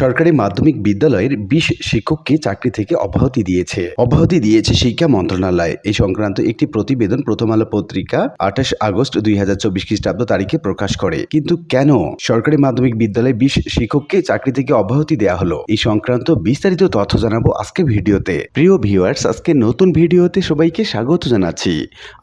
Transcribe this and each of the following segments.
সরকারি মাধ্যমিক বিদ্যালয়ের বিশ শিক্ষককে চাকরি থেকে অব্যাহতি দিয়েছে। অব্যাহতি দিয়েছে শিক্ষা মন্ত্রণালয়। এই সংক্রান্ত একটি প্রতিবেদন প্রথম আলো পত্রিকা আঠাশ আগস্ট দুই হাজার চব্বিশ খ্রিস্টাব্দ তারিখে প্রকাশ করে। কিন্তু কেন সরকারি মাধ্যমিক বিদ্যালয়ে বিশ শিক্ষককে চাকরি থেকে অব্যাহতি দেওয়া হলো? এই সংক্রান্ত বিস্তারিত তথ্য জানাব আজকে ভিডিওতে। প্রিয় ভিউয়ার্স আজকে নতুন ভিডিওতে সবাইকে স্বাগত জানাচ্ছি।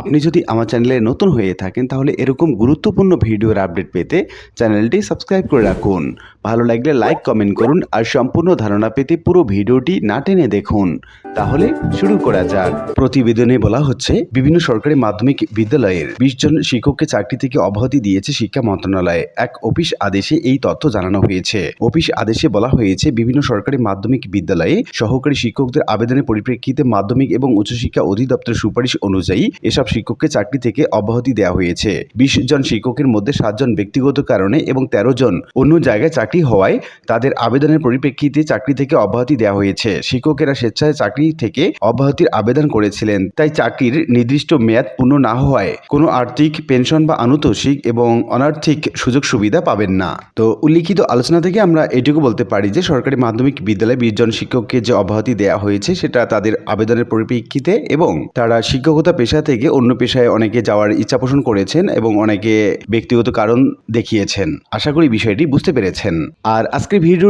আপনি যদি আমার চ্যানেলে নতুন হয়ে থাকেন, তাহলে এরকম গুরুত্বপূর্ণ ভিডিওর আপডেট পেতে চ্যানেলটি সাবস্ক্রাইব করে রাখুন। ভালো লাগলে লাইক, কমেন্ট করুন আর সম্পূর্ণ ধারণা পেতে পুরো ভিডিওটি না টেনে দেখুন। তাহলে শুরু করা যাক। প্রতিবেদনে বলা হচ্ছে, বিভিন্ন সরকারি মাধ্যমিক বিদ্যালয়ের বিশ জন শিক্ষককে চাকরি থেকে অব্যাহতি দিয়েছে শিক্ষা মন্ত্রণালয়। এক অফিস আদেশে এই তথ্য জানানো হয়েছে। অফিস আদেশে বলা হয়েছে, বিভিন্ন সরকারি মাধ্যমিক বিদ্যালয়ে সহকারী শিক্ষকদের আবেদনের পরিপ্রেক্ষিতে মাধ্যমিক এবং উচ্চশিক্ষা অধিদপ্তরের সুপারিশ অনুযায়ী এসব শিক্ষককে চাকরি থেকে অব্যাহতি দেওয়া হয়েছে। বিশ জন শিক্ষকের মধ্যে সাতজন ব্যক্তিগত কারণে এবং তেরো জন অন্য জায়গায় চাকরি হওয়ায় তাদের আবেদনের পরিপ্রেক্ষিতে চাকরি থেকে অব্যাহতি দেওয়া হয়েছে। শিক্ষকেরা স্বেচ্ছায় চাকরি থেকে অব্যাহতির আবেদন করেছিলেন। তাই চাকরির নির্দিষ্ট মেয়াদ পূর্ণ না হওয়ায় কোনো আর্থিক পেনশন বা আনুতোষিক এবং অনার্থিক সুযোগ সুবিধা পাবেন না। তো উল্লিখিত আলোচনা থেকে আমরা এটুকু বলতে পারি যে, সরকারি মাধ্যমিক বিদ্যালয়ে বিশ জন শিক্ষককে যে অব্যাহতি দেওয়া হয়েছে, সেটা তাদের আবেদনের পরিপ্রেক্ষিতে এবং তারা শিক্ষকতা পেশা থেকে অন্য পেশায় অনেকে যাওয়ার ইচ্ছা পোষণ করেছেন এবং অনেকে ব্যক্তিগত কারণ দেখিয়েছেন। আশা করি বিষয়টি বুঝতে পেরেছেন। আর আজকের